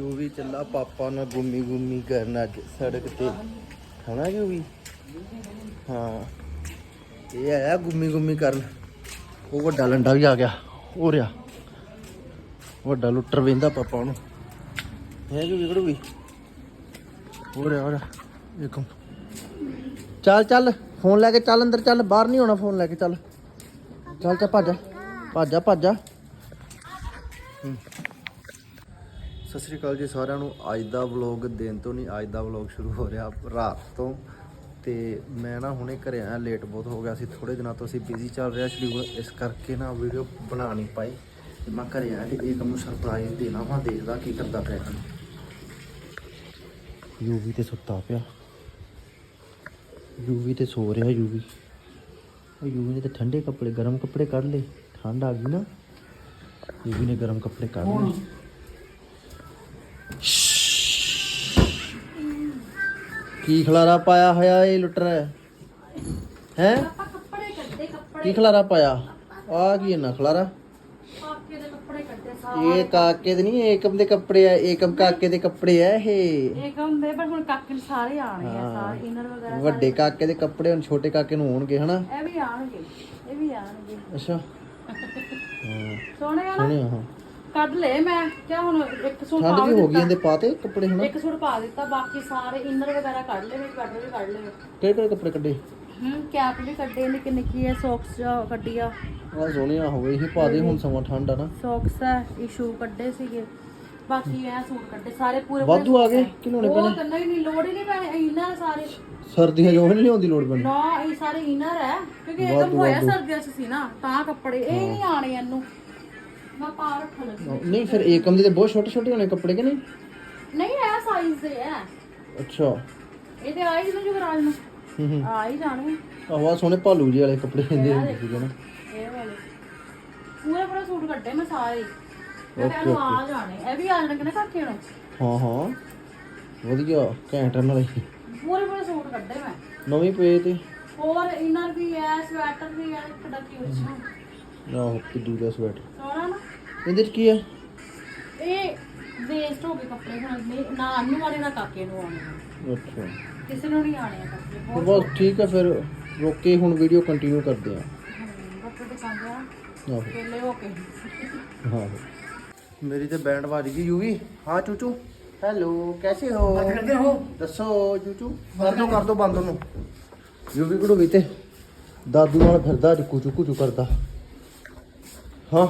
ਜੋ ਵੀ ਚੱਲਾ, ਪਾਪਾ ਨਾਲ ਗੁੰਮੀ ਗੁੰਮੀ ਕਰਨ ਅੱਜ ਸੜਕ ਤੇ। ਖਾਣਾ ਜੋ ਵੀ? ਹਾਂ। ਇਹ ਆਇਆ ਗੁੰਮੀ ਗੁੰਮੀ ਕਰਨ। ਉਹ ਵੱਡਾ ਲੰਡਾ ਵੀ ਆ ਗਿਆ। ਹੋ ਰਿਹਾ। ਵੱਡਾ ਲੁੱਟਰ ਵੇਂਦਾ ਪਾਪਾ ਉਹਨੂੰ। ਹੈ ਜੋ ਵਿਗੜੂ ਵੀ ਹੋ ਰਿਹਾ ਹੋ ਰਿਹਾ। ਦੇਖੋ। ਚੱਲ ਚੱਲ। ਫੋਨ ਲੈ ਕੇ ਚੱਲ ਅੰਦਰ, ਚੱਲ। ਬਾਹਰ ਨਹੀਂ ਹੋਣਾ ਫੋਨ ਲੈ ਕੇ, ਚੱਲ। ਚੱਲ ਚੱਲ, ਭੱਜ ਭੱਜ ਜਾ, ਭੱਜ ਹੂੰ। ਸਤਿ ਸ੍ਰੀ ਅਕਾਲ ਜੀ ਸਾਰਿਆਂ ਨੂੰ। ਅੱਜ ਦਾ ਵਲੌਗ ਦਿਨ ਤੋਂ ਨਹੀਂ, ਅੱਜ ਦਾ ਵਲੌਗ ਸ਼ੁਰੂ ਹੋ ਰਿਹਾ ਰਾਤ ਤੋਂ। ਤੇ ਮੈਂ ਨਾ ਹੁਣੇ ਘਰੇ ਆਇਆ ਲੇਟ ਬਹੁਤ ਹੋ ਗਿਆ ਸੀ ਥੋੜੇ ਦਿਨਾਂ ਤੋਂ ਅਸੀਂ ਬਿਜ਼ੀ ਚੱਲ ਰਿਹਾ ਸ਼ਡਿਊਲ ਇਸ ਕਰਕੇ ਨਾ ਵੀਡੀਓ ਬਣਾ ਨਹੀਂ ਪਾਈ। ਤੇ ਮੈਂ ਘਰੇ ਆਇਆ ਤੇ ਇਹ ਕੰਮ ਸਰਪ੍ਰਾਈਜ਼ ਦੇਣਾ ਵਾ, ਦੇਖਦਾ ਕੀ ਕਰਦਾ ਪਿਆ। ਹੈ ਯੂਵੀ ਤੇ ਸੁੱਤਾ ਪਿਆ। ਯੂਵੀ ਤੇ ਸੋ ਰਿਹਾ ਯੂਵੀ ਉਹ ਯੂਵੀ ਨੇ ਤੇ ਠੰਡੇ ਕੱਪੜੇ, ਗਰਮ ਕੱਪੜੇ ਕੱਢ ਲਏ, ਠੰਡ ਆ ਗਈ ਨਾ। ਯੂਵੀ ਨੇ ਗਰਮ ਕੱਪੜੇ ਕੱਢ ਲਏ। ਕੀ ਖਲਾਰਾ ਪਾਇਆ ਹੋਇਆ ਇਹ ਲੁੱਟਰ? ਹੈ? ਆਪਾਂ ਕੱਪੜੇ ਕੀ ਖਲਾਰਾ ਪਾਇਆ? ਆ ਕੀ ਨਾ ਖਲਾਰਾ? ਕਾਕੇ ਦੇ ਕੱਪੜੇ ਕੱਢੇ ਸਾਰੇ ਇਹ ਕਾਕੇ ਦੇ ਨਹੀਂ ਏਕਮ ਦੇ ਕੱਪੜੇ ਆ ਏਕਮ ਕਾਕੇ ਦੇ ਕੱਪੜੇ ਆ ਇਹ। ਇਹ ਕੰਮ ਦੇ ਪਰ ਹੁਣ ਕਾਕੇ ਨੂੰ ਸਾਰੇ ਆਣੇ ਆ। ਸਾਰੇ ਇਨਰ ਵਗੈਰਾ ਵੱਡੇ ਕਾਕੇ ਦੇ ਕੱਪੜੇ ਹੁਣ ਛੋਟੇ ਕਾਕੇ ਨੂੰ ਹੋਣਗੇ ਹਨਾ? ਇਹ ਵੀ ਆਣਗੇ ਇਹ ਵੀ ਆਣਗੇ ਅੱਛਾ। ਸੋਹਣੇ ਆ ਨਾ? ਸੋਹਣੇ ਆ ਹਾਂ। ਕੱਢ ਲਏ ਮੈਂ ਕਿਆ ਹੁਣ ਇੱਕ ਸੂਟ ਠੰਡ ਪਾ ਵੀ ਹੋ ਗਈ ਇਹਦੇ ਪਾਤੇ ਕੱਪੜੇ ਹਨਾ? ਇੱਕ ਸੂਟ ਪਾ ਦਿੱਤਾ ਬਾਕੀ ਸਾਰੇ ਇਨਰ ਵਗੈਰਾ ਕੱਢ ਲਏ ਵਿੱਚ ਕੱਢ ਵੀ ਕੱਢ ਲਏ। ਕਿਹੜੇ ਕਿਹੜੇ ਕੱਪੜੇ ਕੱਢੇ? ਹੂੰ ਕੈਪ ਵੀ ਕੱਢੇ ਨਿੱਕੀ ਨਿੱਕੀ ਹੈ ਸੌਕਸ ਕੱਢੀ ਆ। ਆ ਸੋਹਣੀਆਂ ਹੋ ਗਏ ਇਹ ਪਾ ਦੇ ਹੁਣ ਸਮਾਂ ਠੰਡ ਆ ਨਾ। ਸੌਕਸ ਹੈ ਇਹ ਸ਼ੂ ਕੱਢੇ ਸੀਗੇ। ਬਾਕੀ ਇਹ ਸੂਟ ਕੱਢੇ ਸਾਰੇ ਪੂਰੇ ਵਾਧੂ ਆ ਗਏ ਕਿ ਲੋਣੇ ਉਹ ਤਾਂ ਨਹੀਂ ਨਹੀਂ ਲੋੜ ਹੀ ਨਹੀਂ ਪੈਣੇ ਇਨਰ ਸਾਰੇ। ਸਰਦੀਆਂ ਜੋ ਨਹੀਂ ਲਿਆਉਂਦੀ ਲੋੜ ਪੈਣੀ। ਨਾ ਇਹ ਸਾਰੇ ਇਨਰ ਹੈ ਕਿਉਂਕਿ ਇਹ ਤਾਂ ਹੋਇਆ ਸਰਦੀਆਂ ਚ ਸੀ ਨਾ ਤਾਂ ਕੱਪੜੇ ਇਹ ਨਹੀਂ ਆਣੇ ਇਹਨੂੰ। ਮੈਂ ਪਾ ਰੱਖ ਲੱਗੀ ਨਹੀਂ ਫਿਰ ਏਕਮ ਦੇ ਤੇ ਬਹੁਤ ਛੋਟੇ ਛੋਟੇ ਹੋਣੇ ਕੱਪੜੇ ਕਿ ਨਹੀਂ? ਨਹੀਂ ਇਹ ਸਾਈਜ਼ ਦੇ ਹੈ ਅੱਛਾ। ਇਹ ਤੇ ਆਈ ਜਿਹਨੂੰ ਜੁਗਰਾਜ ਨੂੰ। ਹੂੰ ਹੂੰ। ਆ ਹੀ ਜਾਣੇ ਸੋਹਣੇ ਭਾਲੂ ਜੀ ਵਾਲੇ ਕੱਪੜੇ ਹੁੰਦੇ ਨਾ। ਇਹ ਵਾਲੇ। ਪੂਰੇ ਪੂਰੇ ਸੂਟ ਕੱਢੇ ਮੈਂ ਸਾਰੇ ਮੈਂ ਆ ਜਾਣੇ। ਇਹ ਵੀ ਆ ਜਾਣਗੇ ਨਾ ਕਾਕੇ ਨੂੰ ਹਾਂ ਹਾਂ। ਵਧੀਆ ਘੈਂਟ ਨਾਲੇ। ਪੂਰੇ ਪੂਰੇ ਸੂਟ ਕੱਢੇ ਮੈਂ। ਨਵੀਂ ਪਏ ਤੇ। ਹੋਰ ਇਨਰ ਵੀ ਹੈ ਸਵੈਟਰ ਵੀ ਹੈ ਇੱਕ ਡੱਕੀ ਵਿੱਚ ਆਹੋ ਕਿੱਦੂ ਦਾ ਸਵੈਟ ਸੋਹਣਾ ਨਾ। ਇਹਦੇ ਚ ਕੀ ਹੈ ਇਹ ਵੇਸਟ ਹੋ ਗਏ ਕੱਪੜੇ ਹੁਣ। ਨਹੀਂ- ਨਾ ਅੰਨੂ ਵਾਲੇ ਨਾ ਕਾਕੇ ਨੂੰ ਆਣੇ ਅੱਛਾ। ਕਿਸੇ ਨੂੰ ਨਹੀਂ ਆਣੇ ਆ ਕੱਪੜੇ ਤੇ ਬਹੁਤ ਬਸ ਠੀਕ ਹੈ ਫਿਰ ਰੋਕ ਕੇ ਹੁਣ ਵੀਡੀਓ ਕੰਟੀਨਿਊ ਕਰਦੇ ਆ। ਕੱਪੜੇ ਦਿਖਾਉਂਦੇ ਆ। ਆਹੋ। ਵੇਲੇ ਹੋ ਕੇ। ਹਾਂ ਮੇਰੀ ਤੇ ਬੈਂਡ ਵੱਜ ਗਈ ਯੂਵੀ। ਹਾਂ ਚੂਚੂ। ਹੈਲੋ ਕੈਸੇ ਹੋ? ਕਰਦੇ ਹੋ? ਦੱਸੋ ਚੂਚੂ। ਕਰ ਦੋ ਕਰ ਦੋ ਬੰਦ ਉਹਨੂੰ। ਯੂਵੀ ਕੋਲ ਵੀ ਤੇ। ਦਾਦੂ ਨਾਲ ਫਿਰਦਾ ਚੁੱਕੂ ਚੁੱਕੂ ਚੁ ਕਰਦਾ। ਹਾਂ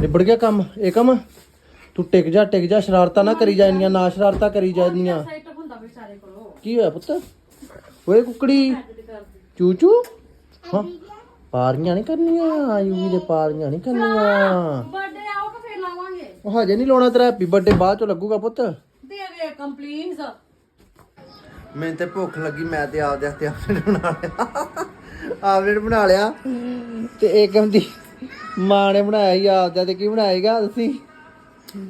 ਨਿਬੜ ਗਿਆ ਕੰਮ ਇਹ ਕੰਮ? ਤੂੰ ਟਿਕ ਜਾ ਟਿਕ ਜਾ ਸ਼ਰਾਰਤਾਂ ਨਾ ਕਰੀ ਜਾਣੀਆਂ ਨਾ ਸ਼ਰਾਰਤਾਂ ਕਰੀ ਜਾਣੀਆਂ ਸਾਈਟ ਹੁੰਦਾ ਵਿਚਾਰੇ ਕੋਲੋਂ। ਕੀ ਹੋਇਆ ਪੁੱਤ? ਓਏ ਕੁਕੜੀ। ਚੂਚੂ? ਹਾਂ ਪਾਰੀਆਂ ਨਹੀਂ ਕਰਨੀਆਂ ਯੂਵੀ ਦੇ ਪਾਰੀਆਂ ਨਹੀਂ ਕਰਨੀਆਂ। ਬਰਥਡੇ ਆਓ ਕਿ ਫੇਰ ਲਾਵਾਂਗੇ। ਉਹ ਹਜੇ ਨਹੀਂ ਲਾਉਣਾ ਤੇਰਾ ਹੈਪੀ ਬਰਥਡੇ ਬਾਅਦ ਚੋਂ ਲੱਗੂਗਾ ਪੁੱਤ। ਦੇ ਦੇ ਕੰਪਲੀਟ ਮੈਨੂੰ ਤੇ ਭੁੱਖ ਲੱਗੀ ਮੈਂ ਤੇ ਆਪਦੇ ਹੱਥੇ ਆਮਲੇਟ ਬਣਾ ਲਿਆ। ਆਮਲੇਟ ਬਣਾ ਲਿਆ। ਤੇ ਏਕਮ ਦੀ ਮਾਂ ਨੇ ਬਣਾਇਆ ਹੀ ਆਪਦਾ ਤੇ ਕੀ ਬਣਾਏਗਾ ਤੁਸੀਂ?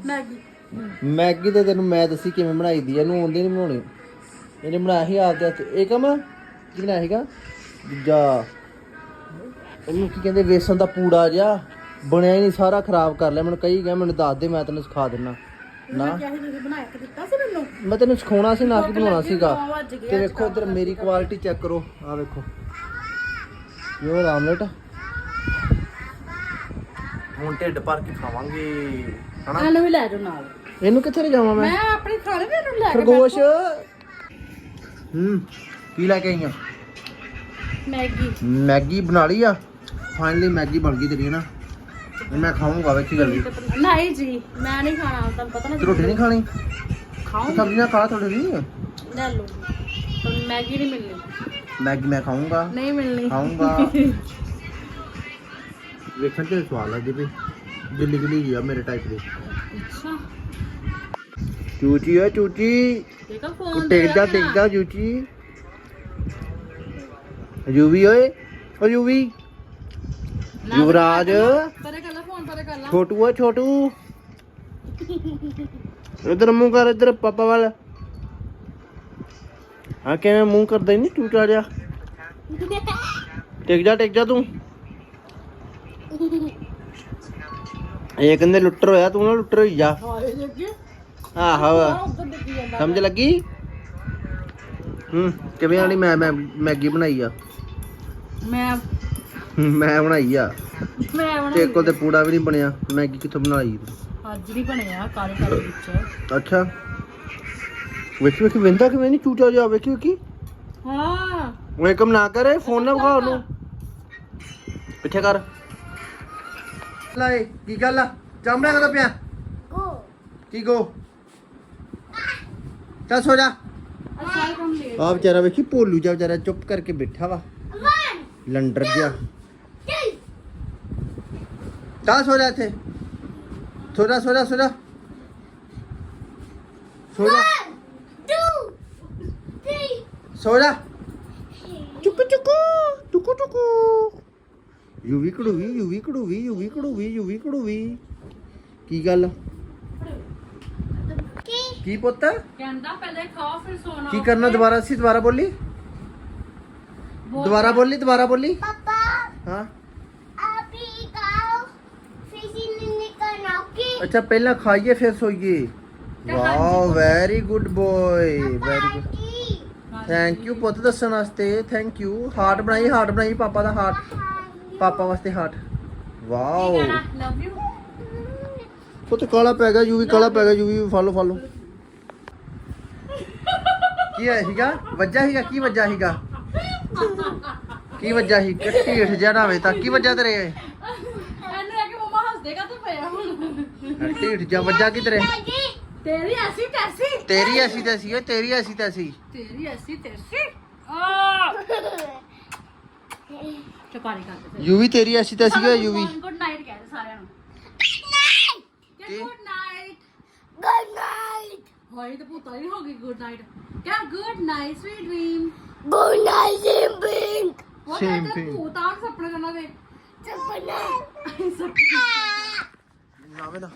ਮੈਗੀ। ਮੈਗੀ ਤੇ ਤੈਨੂੰ ਮੈਂ ਦੱਸੀ ਕਿਵੇਂ ਬਣਾਈ ਦੀ ਇਹਨੂੰ ਆਉਂਦੀ ਨਹੀਂ ਬਣਾਉਣੀ। ਇਹਨੇ ਬਣਾਇਆ ਸੀ ਆਪਦੇ ਹੱਥ ਏਕਮ ਕੀ ਬਣਾਇਆ ਸੀਗਾ? ਦੂਜਾ ਇਹਨੂੰ ਕੀ ਕਹਿੰਦੇ ਵੇਸਣ ਦਾ ਪੂੜਾ ਜਿਹਾ। ਬਣਿਆ ਹੀ ਨਹੀਂ ਸਾਰਾ ਖਰਾਬ ਕਰ ਲਿਆ। ਮੈਨੂੰ ਕਹੀ ਗਿਆ ਮੈਨੂੰ ਦੱਸ ਦੇ ਮੈਂ ਤੈਨੂੰ ਸਿਖਾ ਦਿੰਨਾ। ਨਾ। ਕਿਹਾ ਸੀ ਤੁਸੀਂ ਬਣਾ ਕੇ ਦਿੱਤਾ ਸੀ ਮੈਨੂੰ? ਮੈਂ ਤੈਨੂੰ ਸਿਖਾਉਣਾ ਸੀ ਨਾ ਕਿ ਬਣਾਉਣਾ ਸੀਗਾ। ਨੌ ਵੱਜ ਗਏ ਤੇ ਵੇਖੋ ਇਧਰ ਮੇਰੀ ਕੁਆਲਿਟੀ ਚੈੱਕ ਕਰੋ। ਆ ਵੇਖੋ। ਇਹ ਆਮਲੇਟ ਹੁਣ ਢਿੱਡ ਭਰ ਕੇ ਖਾਵਾਂਗੇ ਹਨਾ? ਇਹਨੂੰ ਵੀ ਲੈ ਜਾਓ ਨਾਲ। ਇਹਨੂੰ ਕਿੱਥੇ ਲੈ ਜਾਵਾਂ ਮੈਂ? ਮੈਂ ਆਪਣੀ ਖਾਣੇ ਦੇ ਨੂੰ ਲੈ ਕੇ ਖਰਗੋਸ਼। ਹੂੰ ਕੀ ਲੈ ਕੇ ਆਈਆਂ ਮੈਗੀ। ਮੈਗੀ ਬਣਾ ਲਈ ਆ? ਫਾਈਨਲੀ ਮੈਗੀ ਬਣ ਗਈ ਤੇਰੀ ਨਾ ਹੁਣ ਮੈਂ ਖਾਵਾਂਗਾ ਵੇਖੀ ਜਲਦੀ ਨਹੀਂ ਜੀ ਮੈਂ ਨਹੀਂ ਖਾਣਾ ਤੁਹਾਨੂੰ ਪਤਾ ਨਾ ਤੇ ਰੋਟੀ ਨਹੀਂ ਖਾਣੀ? ਖਾਓ ਸਬਜ਼ੀਆਂ ਖਾ ਥੋੜੀ ਨਹੀਂ ਲੈ ਲਓ। ਪਰ ਮੈਗੀ ਨਹੀਂ ਮਿਲਣੀ। ਮੈਗੀ ਮੈਂ ਖਾਊਂਗਾ। ਨਹੀਂ ਮਿਲਣੀ। ਖਾਊਂਗਾ। ਵੇਖਣ ਤੇ ਸਵਾਦ ਲੱਗਦੀ ਪਈ। ਦਿੱਲੀ ਗਿੱਲੀ ਜੀ ਆ ਮੇਰੇ ਟਾਈਪ ਦੀ। ਅੱਛਾ। ਚੂਚੀ ਓ ਚੂਚੀ। ਦੇਖਾ ਫੋਨ ਟਿਕ ਜਾ ਟਿਕ ਜਾ ਚੂਚੀ। ਯੂਵੀ ਓਏ ਓ ਯੂਵੀ ਯੁਵਰਾਜ। ਪਰੇ ਕਰ ਲੈ ਫੋਨ ਪਰੇ ਕਰ ਲੈ। ਛੋਟੂ ਓ ਛੋਟੂ। ਇਧਰ ਮੂੰਹ ਕਰ ਇਧਰ ਪਾਪਾ ਵੱਲ। ਹਾਂ ਕਿਵੇਂ ਮੂੰਹ ਕਰਦਾ ਨਹੀਂ ਚੂਚਾ ਜਿਹਾ। ਟਿਕ ਜਾ ਟਿਕ ਜਾ ਤੂੰ। ਇਹ ਕਹਿੰਦੇ ਲੁੱਟਰ ਹੋਇਆ ਤੂੰ ਨਾ ਲੁੱਟਰ ਹੋਈ ਜਾ। ਹਾਏ ਜੱਗੇ ਆਹੋ। ਉੱਧਰ ਡਿੱਗੀ ਜਾਂਦਾ। ਸਮਝ ਲੱਗੀ? ਹੂੰ ਕਿਵੇਂ ਆਣੀ ਮੈਂ ਮੈਂ ਮੈਗੀ ਬਣਾਈ ਆ? ਮੈਂ ਮੈਂ ਬਣਾਈ ਆ। ਮੈਂ ਤੇ ਕੋਲ ਤੇ ਪੂੜਾ ਵੀ ਨਹੀਂ ਬਣਿਆ। ਮੈਗੀ ਕਿੱਥੋਂ ਬਣਾਈ? ਅੱਜ ਨਹੀਂ ਬਣਿਆ ਕਾਲੇ ਕਾਲੇ ਵਿੱਚ। ਅੱਛਾ। ਵੇਖੀ ਵੇਖੀ ਵਿੰਦਾ ਕਿਵੇਂ ਨਹੀਂ ਚੂਚਾ ਜਾ ਵੇਖੀ ਵੇਖੀ। ਹਾਂ। ਇੱਕਮ ਨਾ ਕਰੇ ਫੋਨ ਨਾ ਵਿਖਾ ਉਹਨੂੰ। ਪਿੱਛੇ ਕਰ। ਲਾਏ ਕੀ ਗੱਲ ਆ ਚਾਮੜਾ ਕਦਾ ਪਿਆ ਕੀ ਗੋ ਚੱਲ ਸੋ ਜਾ ਅੱਛਾ ਇਹ ਕੰਮ ਲੈ ਆ ਵਿਚਾਰਾ ਵੇਖੀ ਭੋਲੂ ਜਾ ਵਿਚਾਰਾ ਚੁੱਪ ਕਰਕੇ ਬੈਠਾ ਵਾ ਲੰਡਰ ਜਿਹਾ ਚੱਲ ਸੋ ਜਾ ਇੱਥੇ ਸੋ ਜਾ ਸੋ ਜਾ ਸੋ ਜਾ ਸੋ ਜਾ ਸੋ ਜਾ ਚੁੱਕ ਚੁੱਕ ਟੁਕ ਟੁਕ ਯੂਵੀ ਕੜੂਵੀ ਯੂਵੀ ਕੜੂਵੀ ਯੂਵੀ ਕੜੂਵੀ ਯੂਵੀ ਕੜੂਵੀ ਕੀ ਗੱਲ? ਕੀ? ਪੁੱਤ? ਕਹਿੰਦਾ ਪਹਿਲੇ ਖਾਓ ਫਿਰ ਸੋਣਾ ਕੀ ਕਰਨਾ? ਦੁਬਾਰਾ ਸੀ ਦੁਬਾਰਾ ਬੋਲੀ? ਦੁਬਾਰਾ ਬੋਲੀ ਦੁਬਾਰਾ ਬੋਲੀ? ਅੱਛਾ ਪਹਿਲਾਂ ਖਾਈਏ ਫਿਰ ਸੋਈਏ। Wow very good boy very good thank you ਪੁੱਤ ਦੱਸਣ ਵਾਸਤੇ ਥੈਂਕ ਯੂ ਹਾਰਟ ਬਣਾਈ ਹਾਰਟ ਬਣਾਈ ਪਾਪਾ ਦਾ ਹਾਰਟ ਪਾਪਾ ਵਾਸਤੇ ਹਾਰਟ ਵਾਓ ਲਵ ਯੂ ਪੁੱਤ ਕਾਲਾ ਪੈ ਗਿਆ ਯੂਵੀ ਕਾਲਾ ਪੈ ਗਿਆ ਯੂਵੀ ਫਾਲੋ ਫਾਲੋ ਕੀ ਹੈ ਸੀਗਾ? ਵੱਜਾ ਸੀਗਾ? ਕੀ ਵੱਜਾ ਸੀਗਾ? ਕੀ ਵੱਜਾ ਸੀ? ਕੱਟੀ ਹਟ ਜਾ ਨਾ ਵੇ ਤਾਂ? ਕੀ ਵੱਜਾ ਤੇਰੇ? ਇਹਨੂੰ ਇਹ ਕਿ ਮਮਾ ਹੱਸਦੇਗਾ ਤੇ ਪਿਆ ਹੁਣ? ਕੱਟੀ ਹਟ ਜਾ? ਵੱਜਾ ਕੀ ਤੇਰੇ? ਤੇਰੀ ਐਸੀ ਤੈਸੀ ਤੇਰੀ ਐਸੀ ਤੈਸੀ ਓਏ ਤੇਰੀ ਐਸੀ ਤੈਸੀ ਤੇਰੀ ਐਸੀ ਤੈਸੀ ਆ। ਚੁਕਾਰੀ ਕਰਦੇ ਫਿਰ। ਯੂਵੀ ਤੇਰੀ ਐਸੀ ਤਾਂ ਸੀਗਾ ਯੂਵੀ? ਗੁੱਡ ਨਾਈਟ ਕਹਿੰਦੇ ਸਾਰਿਆਂ ਨੂੰ। ਗੁੱਡ ਨਾਈਟ ਗੁੱਡ ਨਾਈਟ ਹੋਈ ਤਾਂ ਭੂਤਾਂ ਹੀ ਹੋ ਗਈ ਗੁੱਡ ਨਾਈਟ ਕਿਆ good night sweet dream good night same pink ਉਹ ਤਾਂ Same thing. ਭੂਤਾਂ ਨੂੰ ਸੁਪਨਾ ਕਰਨਾ ਵੇ ਸੁਪਨਾ ਨਾ ਵੇ ਨਾ।